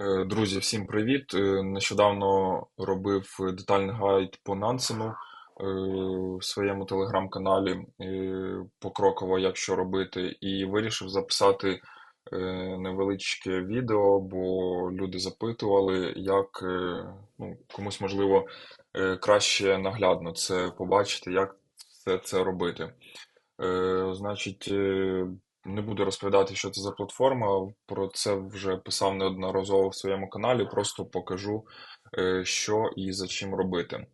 Е, Друзі, всім привіт! Е, Нещодавно робив детальний гайд по Нансену е, в своєму телеграм-каналі покроково, як що робити, і вирішив записати невеличке відео, бо люди запитували, як ну, комусь можливо краще наглядно це побачити, як все це робити. Значить, не буду розповідати, що це за платформа. Про це вже писав неодноразово в своєму каналі. Просто покажу, е, що і за чим робити.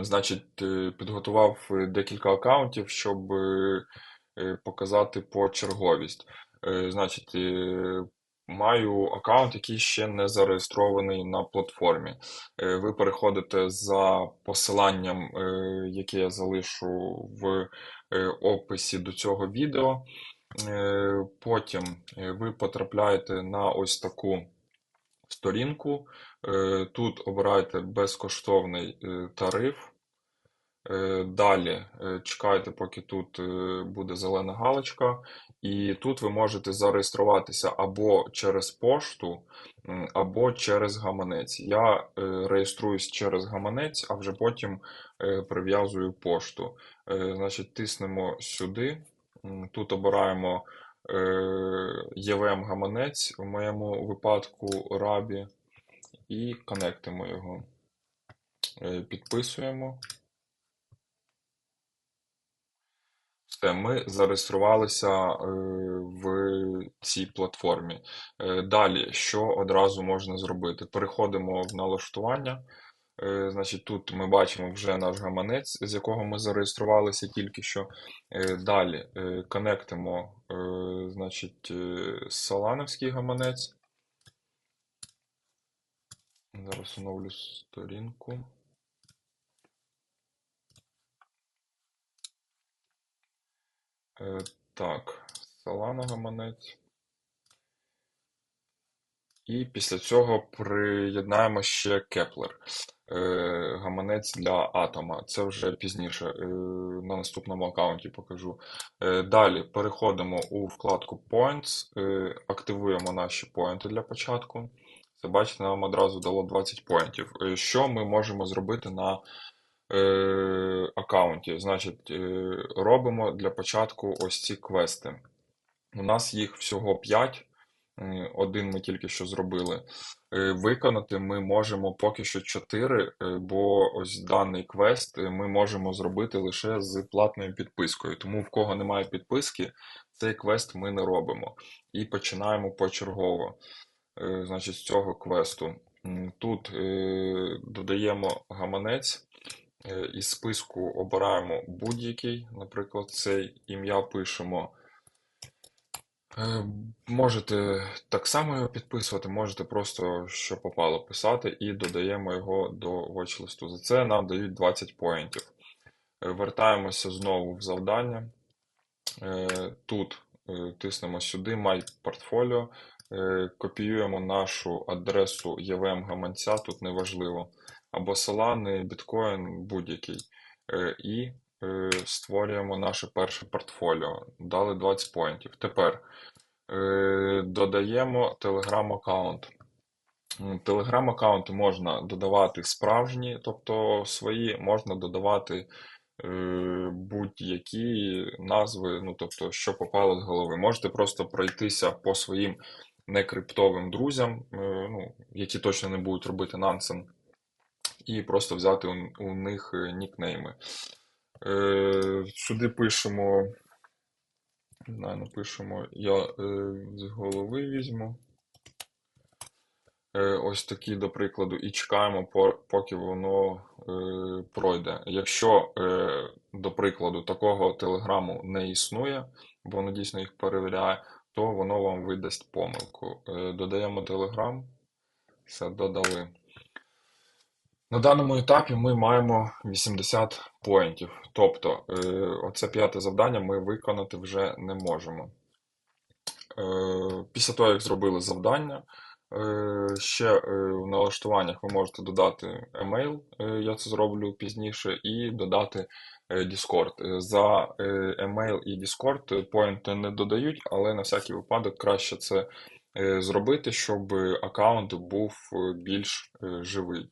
Значить, е, підготував е, декілька аккаунтів, щоб е, е, показати почерговість. Е, Значить, е, маю аккаунт, який ще не зареєстрований на платформі. Е, Ви переходите за посиланням, е, яке я залишу в е, описі до цього відео. Е, Потім е, ви потрапляєте на ось таку сторінку. Е, Тут обираєте безкоштовний тариф. Далі чекайте, поки тут буде зелена галочка, і тут ви можете зареєструватися або через пошту, або через гаманець. Я реєструюсь через гаманець, а вже потім прив'язую пошту. Значить, тиснемо сюди. Тут обираємо е, EVM гаманець, в моєму випадку Rabі, і конектимо його. Е, Підписуємо. Все, ми зареєструвалися е, в цій платформі. Е, Далі, що одразу можна зробити? Переходимо в налаштування. Е, Значить, тут ми бачимо вже наш гаманець, з якого ми зареєструвалися тільки що. Е, Далі е, конектимо значить, Солановський гаманець. Зараз оновлю сторінку. Так, Solana гаманець. І після цього приєднаємо ще Kepler, е, гаманець для атома. Це вже пізніше е, на наступному аккаунті покажу. Е, Далі переходимо у вкладку Points, активуємо наші поінти для початку. Це бачите, нам одразу дало 20 поінтів. Що ми можемо зробити на аккаунті? Значить, робимо для початку ось ці квести. У нас їх всього 5. Е, Один ми тільки що зробили. Е, Виконати ми можемо поки що 4, е, бо ось даний квест ми можемо зробити лише з платною підпискою. Тому в кого немає підписки, цей квест ми не робимо. І починаємо почергово. Значить, з цього квесту. Тут додаємо гаманець. Із списку обираємо будь-який, наприклад, цей ім'я пишемо. Е, Можете так само його підписувати, можете просто що попало писати і додаємо його до watch-листу. За це нам дають 20 поінтів. Е, Вертаємося знову в завдання. Е, Тут тиснемо сюди My Portfolio, копіюємо нашу адресу EVM гаманця, тут неважливо, або Solana, Bitcoin, будь-який. Е, І створюємо наше перше портфоліо. Дали 20 поінтів. Тепер е, додаємо Telegram аккаунт. Телеграм аккаунти можна додавати справжні, тобто свої, можна додавати е, будь-які назви, ну тобто, що попало з голови. Можете просто пройтися по своїм некриптовим друзям, е, ну, які точно не будуть робити нансен, і просто взяти у, у них е, нікнейми. Е, сюди пишемо, не знаю, напишемо, я е, з голови візьму. Е, Ось такі, до прикладу, і чекаємо, поки воно е, пройде. Якщо, е, до прикладу, такого телеграму не існує, бо воно дійсно їх перевіряє, то воно вам видасть помилку. Е, додаємо телеграм, все додали. На даному етапі ми маємо 80 поінтів. Тобто, е, оце п'яте завдання ми виконати вже не можемо. Е, Після того, як зробили завдання, е, ще в налаштуваннях ви можете додати емейл, я це зроблю пізніше, і додати Discord. За емейл і Discord поінти не додають, але на всякий випадок краще це зробити, щоб аккаунт був більш живий.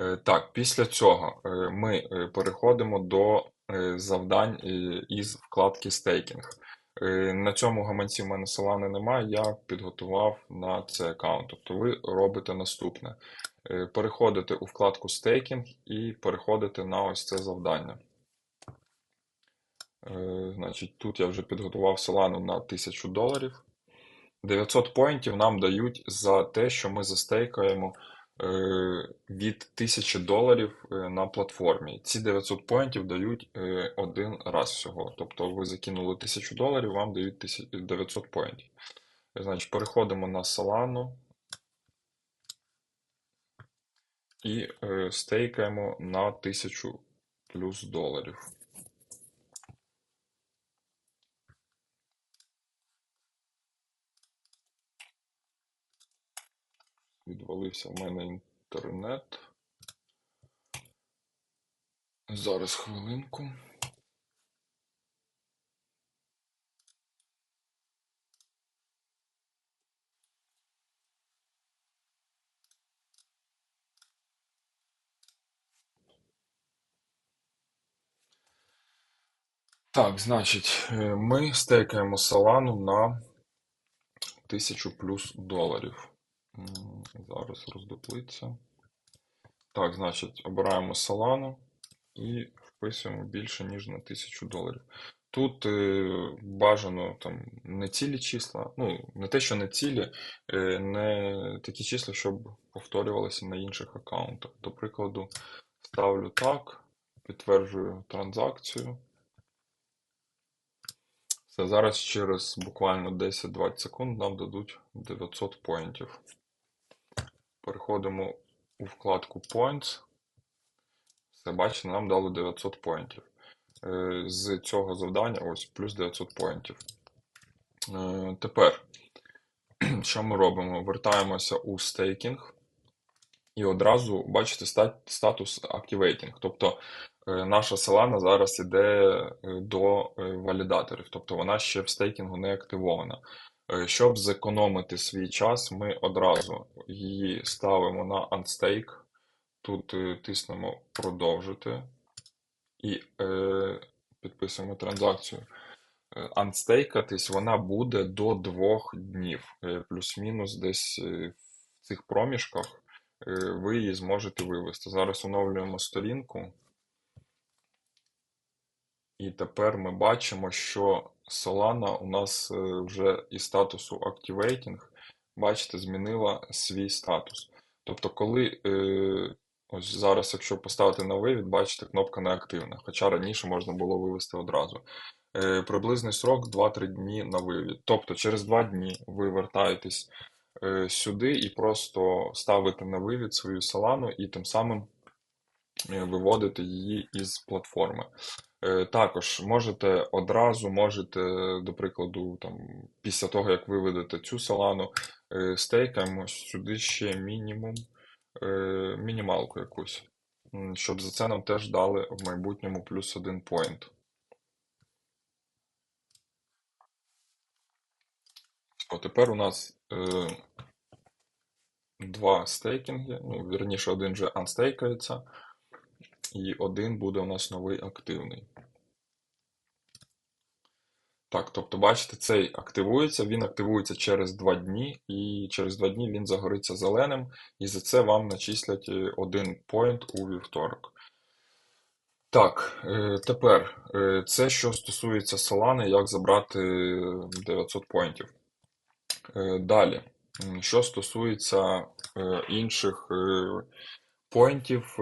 Е, Так, після цього е, ми е, переходимо до завдань із вкладки стейкінг. На цьому гаманці в мене Solana немає, я підготував на цей аккаунт. Тобто ви робите наступне: переходите у вкладку стейкінг і переходите на ось це завдання. Значить, тут я вже підготував Solana на 1000 доларів. 900 поінтів нам дають за те, що ми застейкаємо від 1000 доларів е, на платформі. Ці 900 поінтів дають е, один раз всього. Тобто ви закинули 1000 доларів, вам дають 900 поінтів. Значить, переходимо на Solana і е, стейкаємо на 1000 плюс доларів. Відвалився в мене інтернет. Зараз хвилинку. Так, значить, е, ми стейкаємо Solana на 1000 плюс доларів. Зараз роздуплиться. Так, значить, обираємо Solana і вписуємо більше, ніж на 1000 доларів. Тут е, бажано там не цілі числа, ну, не те, що не цілі, е, не такі числа, щоб повторювалися на інших аккаунтах. До прикладу, ставлю так, підтверджую транзакцію. Все, зараз через буквально 10-20 секунд нам дадуть 900 поінтів. Переходимо у вкладку Points. Все, бачите, нам дали 900 поінтів. Е, З цього завдання ось плюс 900 поінтів. Е, Тепер, що ми робимо? Вертаємося у стейкінг. І одразу бачите статус Activating. Тобто е, наша Solana зараз іде до валідаторів, тобто вона ще в стейкінгу не активована. Е, Щоб зекономити свій час, ми одразу її ставимо на Unstake. Тут е, тиснемо продовжити і е, підписуємо транзакцію. Анстейкатись вона буде до двох днів. Е, Плюс-мінус десь в цих проміжках ви її зможете вивести. Зараз оновлюємо сторінку. І тепер ми бачимо, що Solana у нас е, вже із статусу Activating, бачите, змінила свій статус. Тобто, коли е, ось зараз, якщо поставити на вивід, бачите, кнопка не активна, хоча раніше можна було вивести одразу. Е, Приблизний срок 2-3 дні на вивід. Тобто через 2 дні ви вертаєтесь сюди і просто ставите на вивід свою Solana і тим самим виводите її із платформи. Е, Також можете одразу, можете, до прикладу, там, після того, як виведете цю Solana, е, стейкаємо сюди ще мінімум, е, мінімалку якусь, щоб за це нам теж дали в майбутньому плюс один поінт. О, тепер у нас е, два стейкінги, ну, вірніше, один вже анстейкається, і один буде у нас новий активний. Так, тобто, бачите, цей активується, він активується через 2 дні, і через 2 дні він загориться зеленим, і за це вам начислять е, один поінт у вівторок. Так, е, тепер е, це що стосується Solana, як забрати 900 поінтів. Далі, що стосується інших поінтів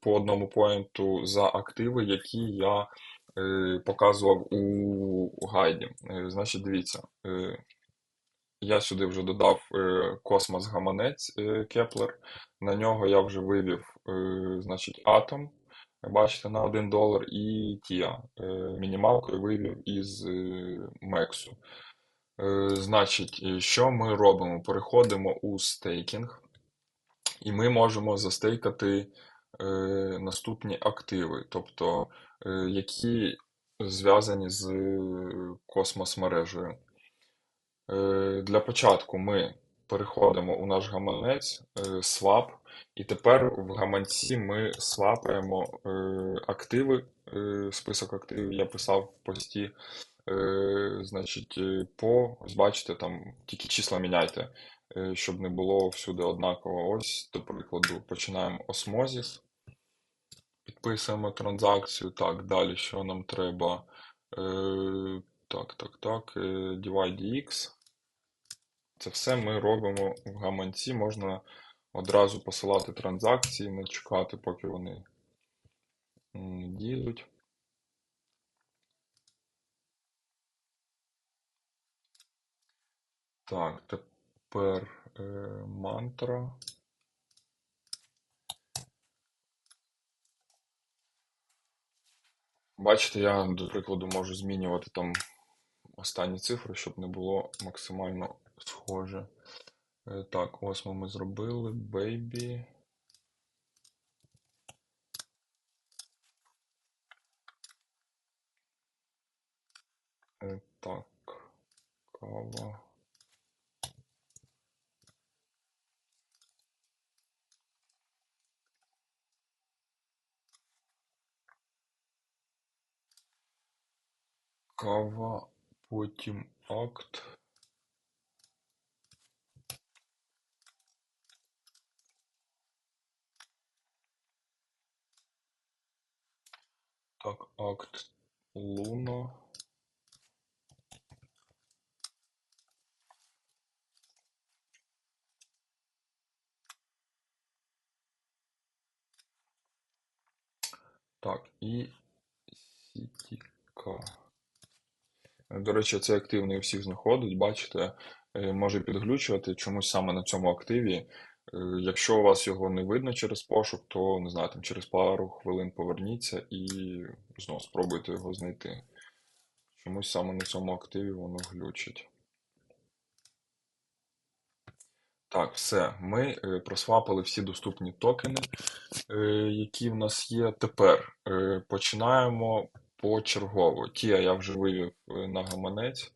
по одному поінту за активи, які я показував у гайді. Е, Значить, дивіться, е, я сюди вже додав е, космос гаманець е, Кеплер. На нього я вже вивів е, значить, атом. Бачите, на 1 долар і Тія. Е, Мінімалкою вивів із е, Мексу. Е, Значить, е, що ми робимо? Переходимо у стейкінг, і ми можемо застейкати е, наступні активи, тобто е, які зв'язані з космос-мережею. Е, Для початку ми переходимо у наш гаманець е, swap, і тепер в гаманці ми свапаємо активи, список активів я писав в пості. Значить, по, бачите, там тільки числа міняйте, щоб не було всюди однаково. Ось, до прикладу, починаємо осмозіс. Підписуємо транзакцію. Так, далі що нам треба? Е, Так, так, так. е, DivideX. Це все ми робимо в гаманці. Можна одразу посилати транзакції, не чекати, поки вони дійдуть. Так, тепер е, мантра. Бачите, я, до прикладу, можу змінювати там останні цифри, щоб не було максимально схоже. Е, Так, ось ми зробили. Baby. Кава, потім акт. Так, акт Луна. Так, і Сітіка. До речі, цей актив не всіх знаходить, бачите, е, може підглючувати чомусь саме на цьому активі. Е, Якщо у вас його не видно через пошук, то не знаю, там через пару хвилин поверніться і знову спробуйте його знайти. Чомусь саме на цьому активі воно глючить. Так, все. Ми е, просвапали всі доступні токени, які в нас є. Тепер починаємо почергово. Тія я вже вивів е, на гаманець.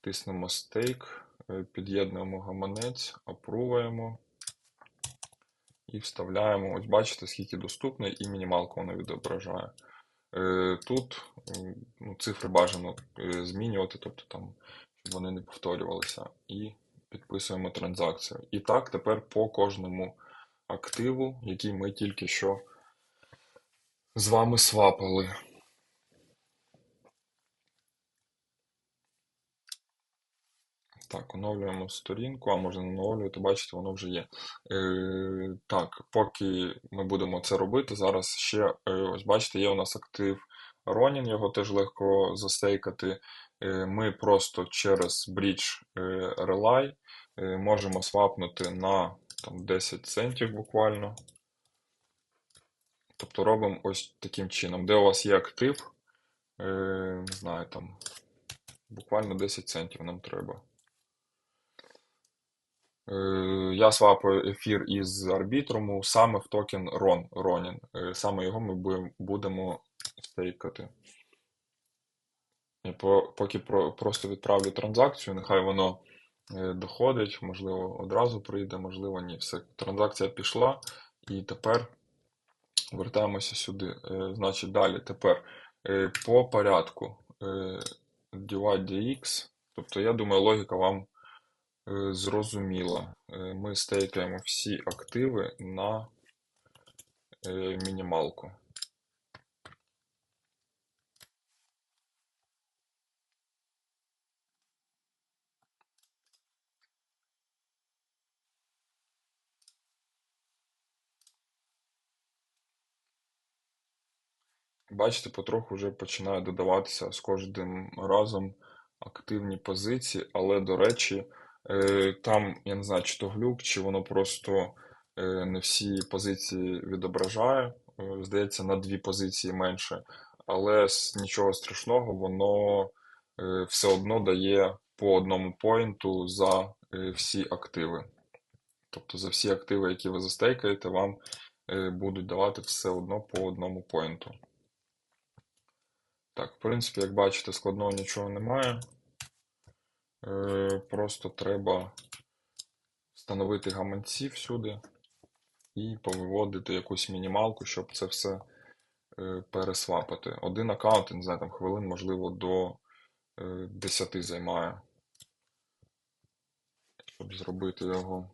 Тиснемо стейк, е, під'єднуємо гаманець, апруваємо і вставляємо. Ось бачите, скільки доступно, і мінімалку воно відображає. Е, Тут ну, цифри бажано змінювати, тобто там, щоб вони не повторювалися. І підписуємо транзакцію. І так, тепер по кожному активу, який ми тільки що з вами свапали. Так, оновлюємо сторінку, а можна не оновлювати, бачите, воно вже є. Е, так, поки ми будемо це робити, зараз ще, е, ось бачите, є у нас актив Ronin, його теж легко застейкати. Е, ми просто через Bridge е, Relay е, можемо свапнути на там, 10 центів буквально. Тобто робимо ось таким чином. Де у вас є актив, е, не знаю, там буквально 10 центів нам треба. Е, Я свапаю ефір із арбітруму саме в токен RON, Ronin. Е, Саме його ми будемо стейкати. І Поки про- просто відправлю транзакцію, нехай воно е, доходить, можливо, одразу прийде, можливо, ні. Все, транзакція пішла, і тепер вертаємося сюди. Значить, далі тепер по порядку е, divide dx. Тобто, я думаю, логіка вам е, зрозуміла. Е, Ми стейкаємо всі активи на е, мінімалку. Бачите, потроху вже починає додаватися з кожним разом активні позиції, але, до речі, там, я не знаю, чи то глюк, чи воно просто е, не всі позиції відображає. Е, Здається, на дві позиції менше, але нічого страшного, воно е, все одно дає по одному поінту за е, всі активи. Тобто за всі активи, які ви застейкаєте, вам е, будуть давати все одно по одному поінту. Так, в принципі, як бачите, складного нічого немає. Е, Просто треба встановити гаманці всюди і повиводити якусь мінімалку, щоб це все е, пересвапати. Один аккаунт, не знаю, там хвилин, можливо, до е, 10 займає, щоб зробити його.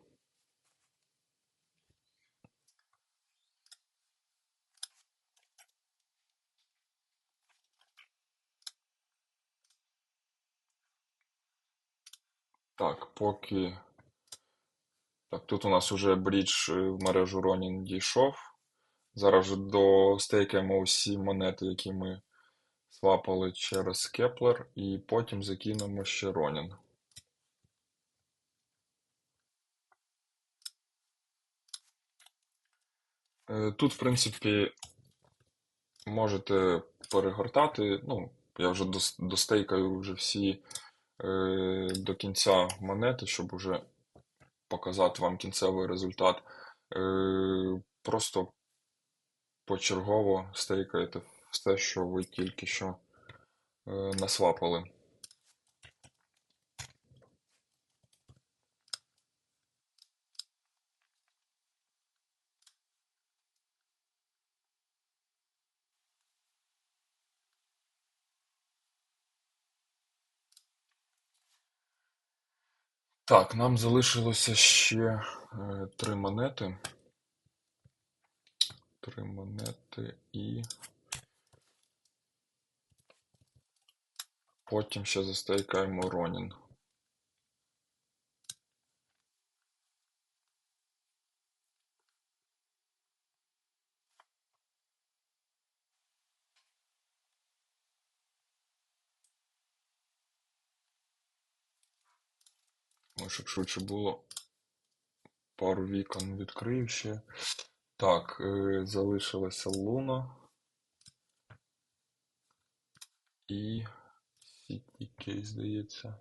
Так, поки. Так, тут у нас уже брідж е, в мережу Ronin дійшов. Зараз же достейкаємо усі монети, які ми свапали через Кеплер, і потім закинемо ще Ronin. Е, Тут, в принципі, можете перегортати. Ну, я вже достейкаю вже всі до кінця монети, щоб уже показати вам кінцевий результат. Е, Просто почергово стейкаєте все, що ви тільки що е, насвапали. Так, нам залишилося ще е, три монети. Три монети і. Потім ще застейкаємо Ронін. Ось, щоб швидше було. Пару вікон відкрию ще. Так, е, залишилася Луна. І CTK, здається.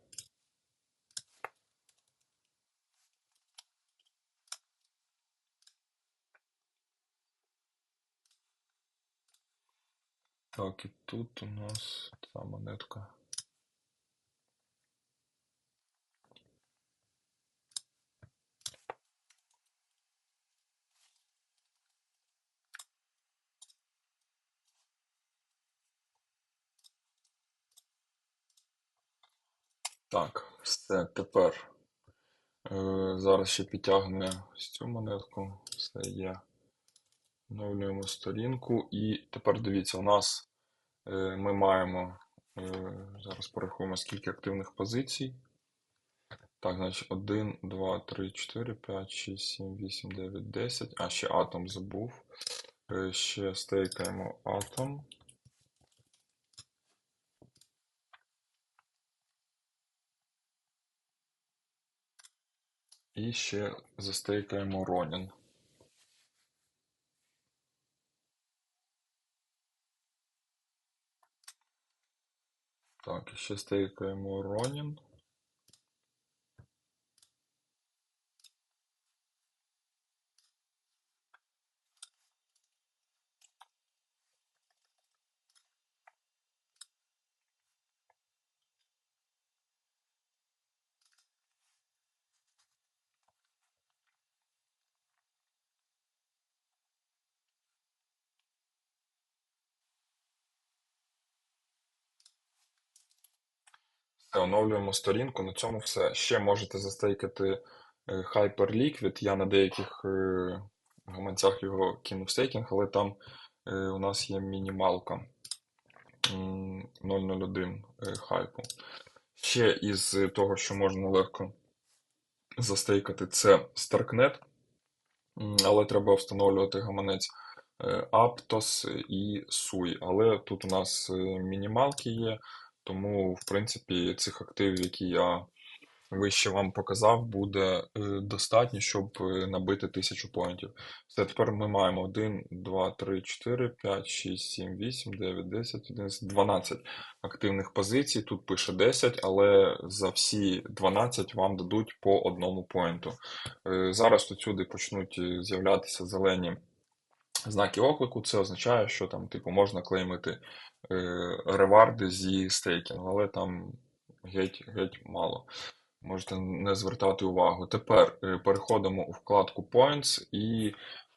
Так, і тут у нас ця монетка. Так, все, тепер е, зараз ще підтягне цю монетку. Все є. Оновлюємо сторінку. І тепер дивіться, у нас е, ми маємо. Е, зараз порахуємо, скільки активних позицій. Так, значить, 1, 2, 3, 4, 5, 6, 7, 8, 9, 10. А, ще атом забув. Е, Ще стейкаємо атом. І ще застейкаємо Ронін. Так, ще стейкаємо Ронін. Все, оновлюємо сторінку. На цьому все. Ще можете застейкати е, Hyperliquid. Я на деяких е, гаманцях його кинув стейкінг, але там е, у нас є мінімалка 001 е, хайпу. Ще із того, що можна легко застейкати, це Starknet. Але треба встановлювати гаманець Aptos і SUI. Але тут у нас мінімалки є, тому, в принципі, цих активів, які я вище вам показав, буде е, достатньо, щоб е, набити 1000 поінтів. Все, тепер ми маємо 1, 2, 3, 4, 5, 6, 7, 8, 9, 10, 11, 12 активних позицій. Тут пише 10, але за всі 12 вам дадуть по одному поінту. Е, Зараз тут сюди почнуть з'являтися зелені знаки оклику. Це означає, що там, типу, можна клеймити е, реварди зі стейкінгу, але там геть, геть мало. Можете не звертати увагу. Тепер е, переходимо у вкладку Points і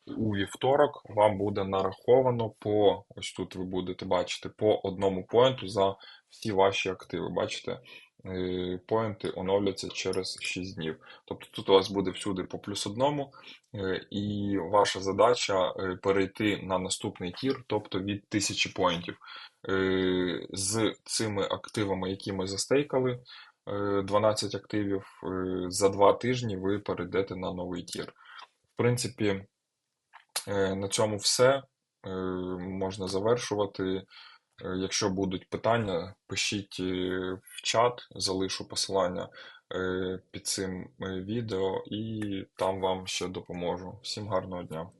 у вівторок вам буде нараховано по, ось тут ви будете бачити, по одному поінту за всі ваші активи. Бачите, Е, поінти оновляться через 6 днів. Тобто тут у вас буде всюди по плюс одному, е, і ваша задача е, перейти на наступний тір, тобто від 1000 поінтів. З цими активами, які ми застейкали, е, 12 активів, за 2 тижні ви перейдете на новий тір. В принципі, на цьому все. Е, Можна завершувати. Е, Якщо будуть питання, пишіть е, в чат, залишу посилання е, під цим е, відео і там вам ще допоможу. Всім гарного дня!